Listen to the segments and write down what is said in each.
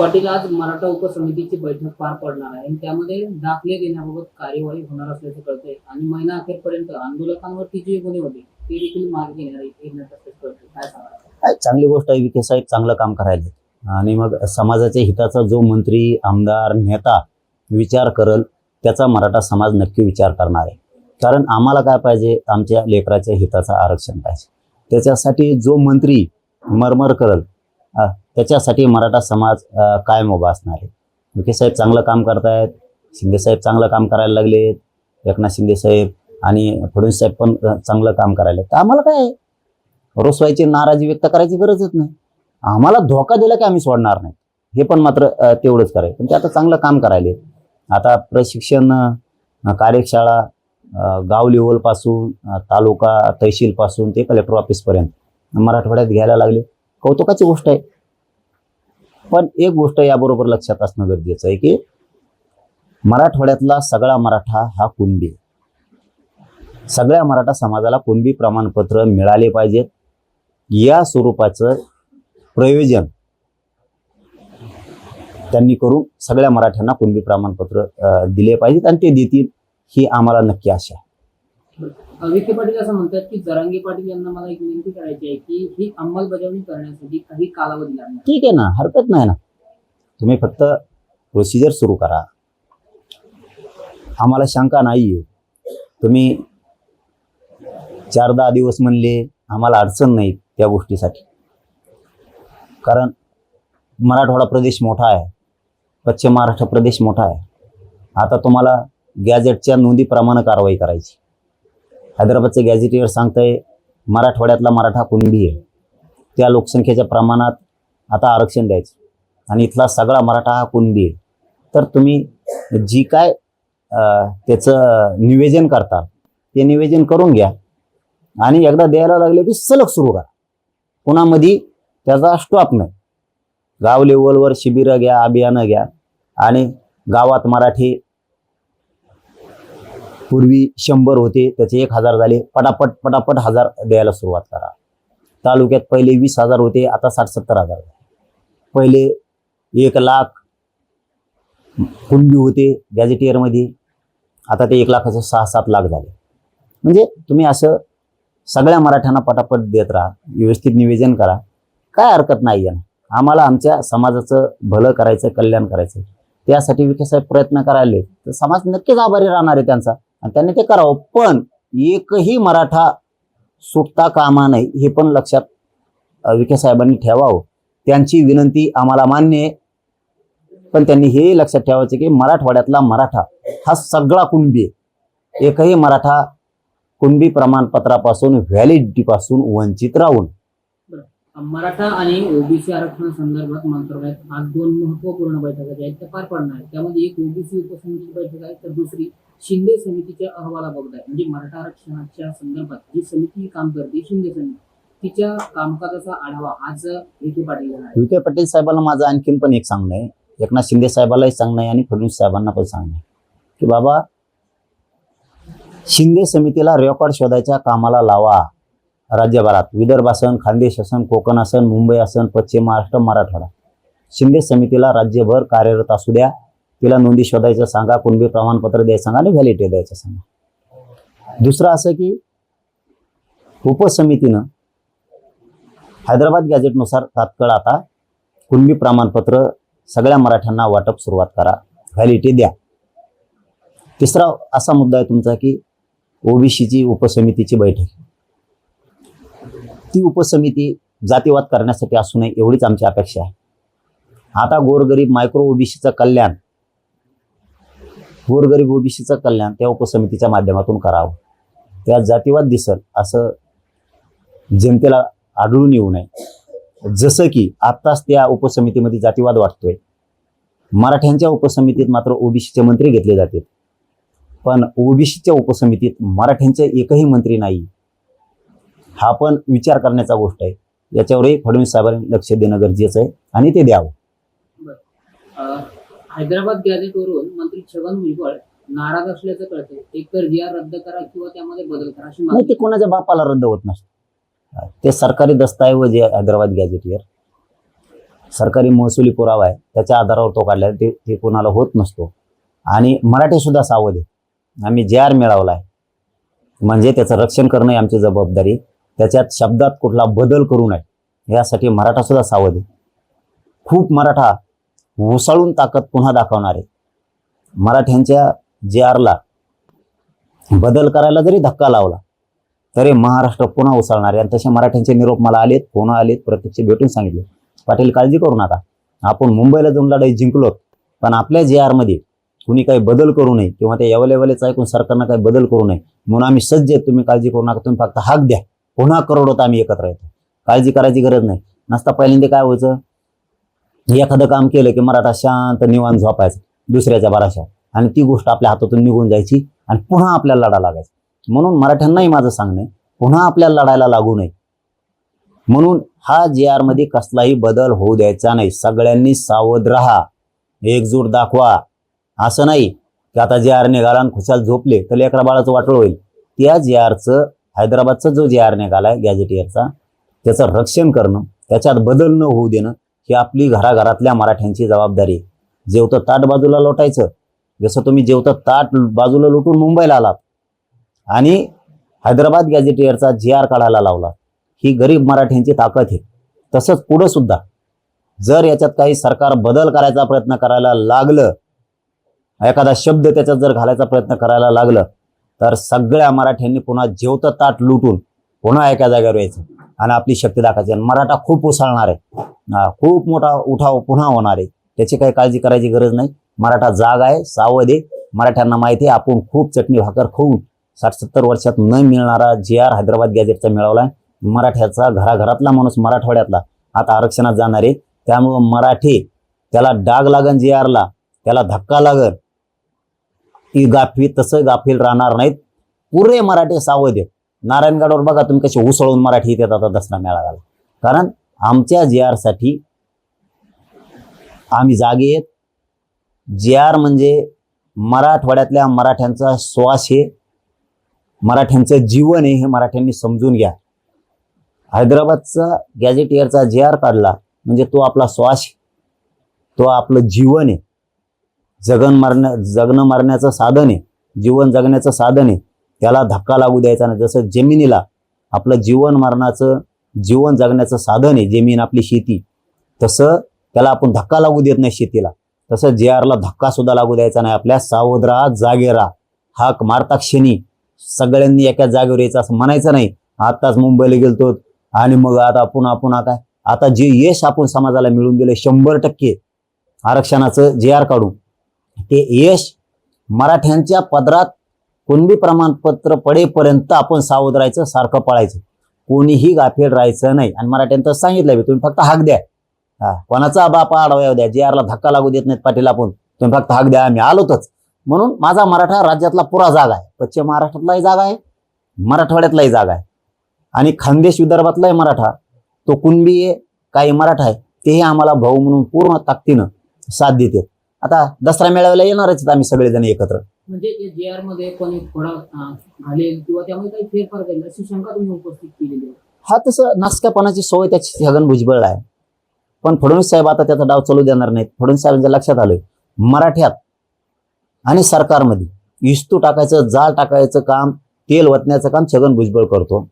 पाटील आज मराठा उपसमितीची बैठक पार पडणार आहे. आणि त्यामध्ये दाखले देण्याबाबत कार्यवाही होणार असल्याचं कळतंय. आणि महिना अखेरपर्यंत आंदोलकांवरती जे गुन्हे होते ते देखील मागे घेणार येणार काय सांगा चांगली गोष्ट आहे विखे साहेब चांगलं काम करायला आणि मग समाजाच्या हिताचा जो मंत्री आमदार नेता विचार करल त्याचा मराठा समाज नक्की विचार करणार आहे. कारण आम्हाला काय पाहिजे? आमच्या लेकराच्या हिताचं आरक्षण पाहिजे. त्याच्यासाठी जो मंत्री मरमर करल त्याच्यासाठी मराठा समाज कायम उभा असणार आहे. विखे साहेब चांगलं काम करतायत शिंदेसाहेब चांगलं काम करायला लागलेत एकनाथ शिंदेसाहेब आणि फडणवीस साहेब पण चांगलं काम करायला तर आम्हाला काय आहे? रोसवायची नाराजी व्यक्त करायची गरजच नाही. आम्हाला धोका दिला की आम्ही सोडणार नाही. हे पण मात्र तेवढंच करायचं पण ते आता चांगलं काम करायले आता प्रशिक्षण कार्यशाळा गाव लेवलपासून तालुका तहसीलपासून ते कलेक्टर ऑफिसपर्यंत मराठवाड्यात घ्यायला लागले. कौतुकाची गोष्ट आहे. पण एक गोष्ट याबरोबर लक्षात असणं गरजेचं आहे की मराठवाड्यातला सगळा मराठा हा कुणबी सगळ्या मराठा समाजाला कुणबी प्रमाणपत्र मिळाले पाहिजेत. या स्वरूपाचं प्रयोजन त्यांनी करून सगळ्या मराठ्यांना कुणबी प्रमाणपत्र दिले पाहिजेत आणि ते देतील ही आम्हाला नक्की आशा आहे. विखे पाटील असं म्हणतात की जरांगे पाटील यांना मला एक विनंती करायची आहे की ही अंमलबजावणी करण्यासाठी काही कालावधी लागणार ठीक आहे ना हरकत नाही ना. तुम्ही फक्त प्रोसिजर सुरू करा. आम्हाला शंका नाही आहे तुम्ही चार दहा दिवस म्हणले आम्हाला अडचण नाही त्या गोष्टीसाठी. कारण मराठवाडा प्रदेश मोठा आहे. पश्चिम महाराष्ट्र प्रदेश मोठा आहे. आता तुम्हाला गॅजेटच्या नोंदीप्रमाणे कारवाई करायची. हैदराबादचं गॅझेटियर सांगतंय मराठवाड्यातला मराठा कुणबी आहे. त्या लोकसंख्येच्या प्रमाणात आता आरक्षण द्यायचं. आणि इथला सगळा मराठा हा कुणबी आहे. तर तुम्ही जी काय त्याचं निवेदन करता ते निवेदन करून घ्या. आणि एकदा द्यायला लागले की सलग सुरू करा. कुणामध्ये त्याचा स्टॉप नाही. गाव लेवलवर शिबिरं घ्या अभियानं घ्या. आणि गावात मराठी पूर्वी शंभर होते त्याचे एक हजार झाले. पटापट पटापट हजार द्यायला सुरुवात करा. तालुक्यात पहिले वीस हजार होते आता साठ सत्तर हजार झाले. पहिले एक लाख कुणबी होते गॅझेटियरमध्ये आता ते एक लाखाचे सहा सात लाख झाले. म्हणजे तुम्ही असं सगळ्या मराठ्यांना पटापट देत राहा व्यवस्थित निवेदन करा. काय हरकत नाही आहे ना. आम्हाला आमच्या समाजाचं भलं करायचं कल्याण करायचं त्यासाठी विखे प्रयत्न करायले तर समाज नक्कीच आभारी राहणार आहे त्यांचा. आणि त्यांनी ते करावं. पण एकही मराठा सुटता कामा नाही हे पण लक्षात विखे साहेबांनी ठेवावं. त्यांची विनंती आम्हाला मान्य आहे. पण त्यांनी हे लक्षात ठेवायचं की मराठवाड्यातला मराठा हा सगळा कुणबी आहे. एकही मराठा कुणबी प्रमाणपत्रापासून व्हॅलिडिटीपासून वंचित राहून. मराठा आणि ओबीसी आरक्षण संदर्भात मंत्रालयात आज दोन महत्त्वपूर्ण बैठका ज्या आहेत त्या पार पडणार आहेत. त्यामध्ये एक ओबीसी उपसमितीची बैठक आहे तर दुसरी शिंदे समितीच्या अहवाला बघताय. म्हणजे मराठा आरक्षणाच्या संदर्भात जी समिती काम करते शिंदे समिती तिच्या कामकाजाचा आढावा आज विखे पाटील विखे पाटील साहेबांना माझं आणखीन पण एक सांगणं आहे. एकनाथ शिंदे साहेबालाही सांगणं आहे आणि फडणवीस साहेबांना पण सांगणं आहे. की बाबा शिंदे समितीला रेकॉर्ड शोधायच्या कामाला लावा. राज्यभरात विदर्भ असन खानदेश असन कोकण असन मुंबई असन पश्चिम महाराष्ट्र मराठवाडा. शिंदे समितीला राज्यभर कार्यरत असू द्या. तिला नोंदी शोधायचं सांगा कुणबी प्रमाणपत्र द्यायचं सांगा आणि व्हॅलिडिटी द्यायचं सांगा. दुसरं असं की उपसमितीनं हैदराबाद गॅझेटनुसार तात्काळ आता कुणबी प्रमाणपत्र सगळ्या मराठ्यांना वाटप सुरुवात करा व्हॅलिडिटी द्या. तिसरा असा मुद्दा आहे तुमचा की ओबीसीची उपसमितीची बैठक. ती उपसमिती जातीवाद करण्यासाठी असू नये एवढीच आमची अपेक्षा आहे. आता गोरगरीब मायक्रो ओबीसीचं कल्याण गोरगरीब ओबीसीचं कल्याण त्या उपसमितीच्या माध्यमातून करावं. त्यात जातीवाद दिसल असं जनतेला आढळून येऊ नये. जसं की आत्ताच त्या उपसमितीमध्ये जातीवाद वाटतोय मराठ्यांच्या उपसमितीत मात्र ओबीसीचे मंत्री घेतले जातात. पण ओबीसीच्या उपसमितीत मराठ्यांचे एकही मंत्री नाही. हा पण विचार करण्याचा गोष्ट आहे. याच्यावरही फडणवीस साहेबांनी लक्ष देणं गरजेचं आहे आणि ते द्यावं. हैदराबाद गॅझेटवरून मंत्री छगन भुजबळ नाराज असल्याचं कळतंय. एकतर जीआर रद्द करा किंवा त्यामध्ये बदल करा अशी नाही मागणी ते कोणाच्या बापाला रद्द होत नसतं. ते सरकारी दस्तऐवज आहे हैदराबाद गॅझेटियर सरकारी महसुली पुरावा आहे. त्याच्या आधारावर तो काढला ते ते कोणाला होत नसतो. आणि मराठी सुद्धा सावध आहे. आम्ही जे आर मिळवला आहे म्हणजे त्याचं रक्षण करणं ही आमची जबाबदारी त्याच्यात शब्दात कुठला बदल करू नये. यासाठी मराठा सुद्धा सावध आहे. खूप मराठा उसळून ताकद पुन्हा दाखवणार. आहे मराठ्यांच्या जे आरला बदल करायला जरी धक्का लावला तरी महाराष्ट्र पुन्हा उसळणार आहे. आणि तसे मराठ्यांचे निरोप मला आलेत पुन्हा आलेत प्रत्यक्ष भेटून सांगितले. पाटील काळजी करू नका. आपण मुंबईला जाऊन लढाई जिंकलो पण आपल्या जे आरमध्ये कुणी काही बदल करू नये किंवा ते एवलेवलेच ऐकून सरकारनं काही बदल करू नये म्हणून आम्ही सज्ज आहेत. तुम्ही काळजी करू नका. तुम्ही फक्त हाक द्या. पुन्हा करोडोत आम्ही एकत्र येतो. काळजी करायची गरज नाही. नसता पहिल्यांदा काय व्हायचं? एखादं काम केलं की मराठा शांत निवांत झोपायचं दुसऱ्याच्या बाराशा. आणि ती गोष्ट आपल्या हातातून निघून जायची आणि पुन्हा आपल्याला लढा लागायचा. म्हणून मराठ्यांनाही माझं सांगणं पुन्हा आपल्याला लढायला लागू नये. म्हणून हा जे आरमध्ये कसलाही बदल होऊ द्यायचा नाही. सगळ्यांनी सावध राहा. एकजूट दाखवा. असं नाही की आता जे आर निघाला आणि खुशाल झोपले तर लेकरा बाळाचं वाटोळ होईल. त्या जे आरचं हैदराबादचा जो जे आर निघालाय गॅजेटियरचा त्याचं रक्षण करणं त्याच्यात बदल न होऊ देणं ही आपली घराघरातल्या मराठ्यांची जबाबदारी. आहे जेवतं ताट बाजूला लोटायचं. जसं तुम्ही जेवतं ताट बाजूला लुटून मुंबईला आलात. आणि हैदराबाद गॅझेटियरचा जी आर काढायला लावला ही गरीब मराठ्यांची ताकद आहे. तसंच पुढं सुद्धा जर याच्यात काही सरकार बदल करायचा प्रयत्न करायला लागलं एखादा शब्द त्याच्यात जर घालायचा प्रयत्न करायला लागलं तर सगळ्या मराठ्यांनी पुन्हा जेवतं ताट लुटून पुन्हा एका जागेवर यायचं. आणि आपली शक्ती दाखवायची. आणि मराठा खूप उसळणार आहे. खूप मोठा उठाव पुन्हा होणार आहे. त्याची काही काळजी करायची गरज नाही. मराठा जाग आहे सावध आहे. मराठ्यांना माहिती आहे आपण खूप चटणी भाकर खाऊन साठ सत्तर वर्षात न मिळणारा जे आर हैदराबाद गॅजेटचा मिळवला मराठ्याचा घराघरातला माणूस मराठवाड्यातला आता आरक्षणात जाणार आहे. त्यामुळं मराठी त्याला डाग लागन जे आरला त्याला धक्का लागन. ती गाफी तसं गाफील राहणार नाहीत. पुरे मराठी सावध आहेत. नारायणगडावर बघा तुम्ही कसे उसळून मराठी येतात आता दसरा मेळाव्याला. कारण आमच्या जे आरसाठी आम्ही जागे आहेत. जे आर म्हणजे मराठवाड्यातल्या मराठ्यांचा श्वास आहे मराठ्यांचं जीवन आहे हे मराठ्यांनी समजून घ्या. हैदराबादचा गॅजेटियरचा जे आर काढला म्हणजे तो आपला श्वास तो आपलं जीवन आहे. जगन मरण्या जगणं मरण्याचं साधन आहे. जीवन जगण्याचं साधन आहे. त्याला धक्का लागू द्यायचा नाही. जसं जमिनीला आपलं जीवन मरणाचं जीवन जगण्याचं साधन आहे जमीन आपली शेती. तसं त्याला आपण धक्का लागू देत नाही शेतीला. तसं जे आरला धक्का सुद्धा लागू द्यायचा नाही. आपल्या सावध राहा जागे राहा हाक मारता क्षणी सगळ्यांनी एका जागेवर यायचं असं म्हणायचं नाही. आताच मुंबईला गेलतो आणि मग आता पुन्हा पुन्हा काय? आता जे यश आपण समाजाला मिळून दिलं शंभर टक्के आरक्षणाचं जे आर काढू ते यश मराठ्यांच्या पदरात कुणबी प्रमाणपत्र पडेपर्यंत आपण सावध राहायचं सारखं पळायचं. कोणीही गाफील राहायचं नाही. आणि मराठ्यांचं सांगितलं बी, तुम्ही फक्त हाक द्या. हा कोणाचा बापा आडवा द्या जे आरला धक्का लागू देत नाहीत पाटील आपण. तुम्ही फक्त हाक द्या आम्ही आलोतच. म्हणून माझा मराठा राज्यातला पुरा जागा आहे. पश्चिम महाराष्ट्रातलाही जागा आहे मराठवाड्यातलाही जागा आहे. आणि खानदेश विदर्भातलाही मराठा तो कुणबी आहे काही मराठा आहे तेही आम्हाला भाऊ म्हणून पूर्ण ताकदीनं साथ देते आता दसरा मेळाव्याला येणारच आम्ही सगळेजण एकत्र. म्हणजे जे आरमध्ये कोणी थोडा घालेल किंवा त्यामध्ये काही फेरफार करेल अशी शंका तुम्ही उपस्थित केलेली आहे. हा तसं नासक्यापणाची सोय त्याची छगन भुजबळ आहे. पण फडणवीस साहेब आता त्याचा डाव चालू देणार नाहीत. फडणवीस साहेबांच्या लक्षात आलंय. मराठ्यात आणि सरकारमध्ये इस्तू टाकायचं जाळ टाकायचं काम तेल वतण्याचं काम छगन भुजबळ करतो.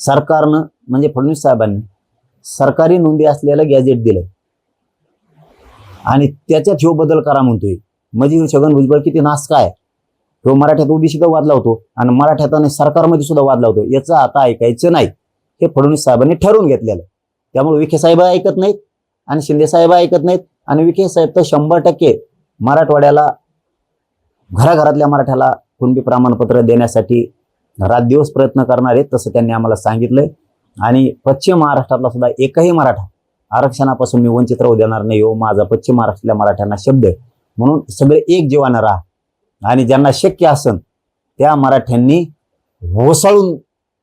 सरकारनं म्हणजे फडणवीस साहेबांनी सरकारी नोंदी असलेलं गॅजेट दिलंय. आणि त्याच्यात ह्यो बदल करा म्हणतोय. म्हणजे छगन भुजबळ किती नास्क आहे? तो मराठ्यात ओबीसी वाद लावतो आणि मराठ्यात आणि सरकारमध्ये सुद्धा वाद लावतो याचं आता ऐकायचं नाही. हे फडणवीस साहेबांनी ठरवून घेतलेलं त्यामुळे विखे साहेब ऐकत नाहीत आणि शिंदे साहेब ऐकत नाहीत. आणि विखे साहेब तर शंभर टक्के मराठवाड्याला घराघरातल्या मराठ्याला कुणबी प्रमाणपत्र देण्यासाठी रातदिवस प्रयत्न करणार आहेत तसं त्यांनी आम्हाला सांगितलंय. आणि पश्चिम महाराष्ट्रातला सुद्धा एकही मराठा आरक्षणापासून मी वंचित राहू देणार नाही हो माझा पश्चिम महाराष्ट्रातल्या मराठ्यांना शब्द आहे. म्हणून सगळे एक जीवानं राहा. आणि ज्यांना शक्य असन त्या मराठ्यांनी होसळून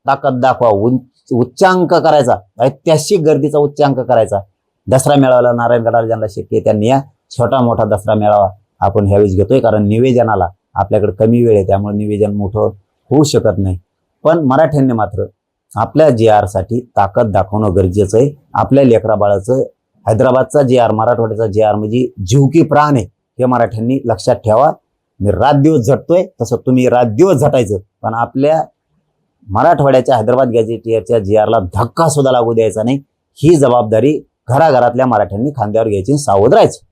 ताकद दाखवा उंच उच्चांक करायचा. ऐतिहासिक गर्दीचा उच्चांक करायचा. दसरा मेळाव्याला नारायणगडाला ज्यांना शक्य त्यांनी या छोटा मोठा दसरा मेळावा आपण ह्यावेळेस घेतोय कारण निवेदनाला आपल्याकडे कमी वेळ आहे त्यामुळे निवेदन मोठं होऊ शकत नाही. पण मराठ्यांनी मात्र आपल्या जे आरसाठी ताकद दाखवणं गरजेचं आहे. आपल्या लेकराबाळाचं हैदराबादचा जे आर मराठवाड्याचा जे आर म्हणजे जीव की प्राण आहे. हे मराठ्यांनी लक्षात ठेवा. मी रात दिवस झटतोय तसं तुम्ही रात दिवस झटायचं. पण आपल्या मराठवाड्याच्या हैदराबाद गॅजेटियरच्या जी आरला धक्का सुद्धा लागू द्यायचा नाही. ही जबाबदारी घराघरातल्या मराठ्यांनी खांद्यावर घ्यायची आणि सावध राहायचं.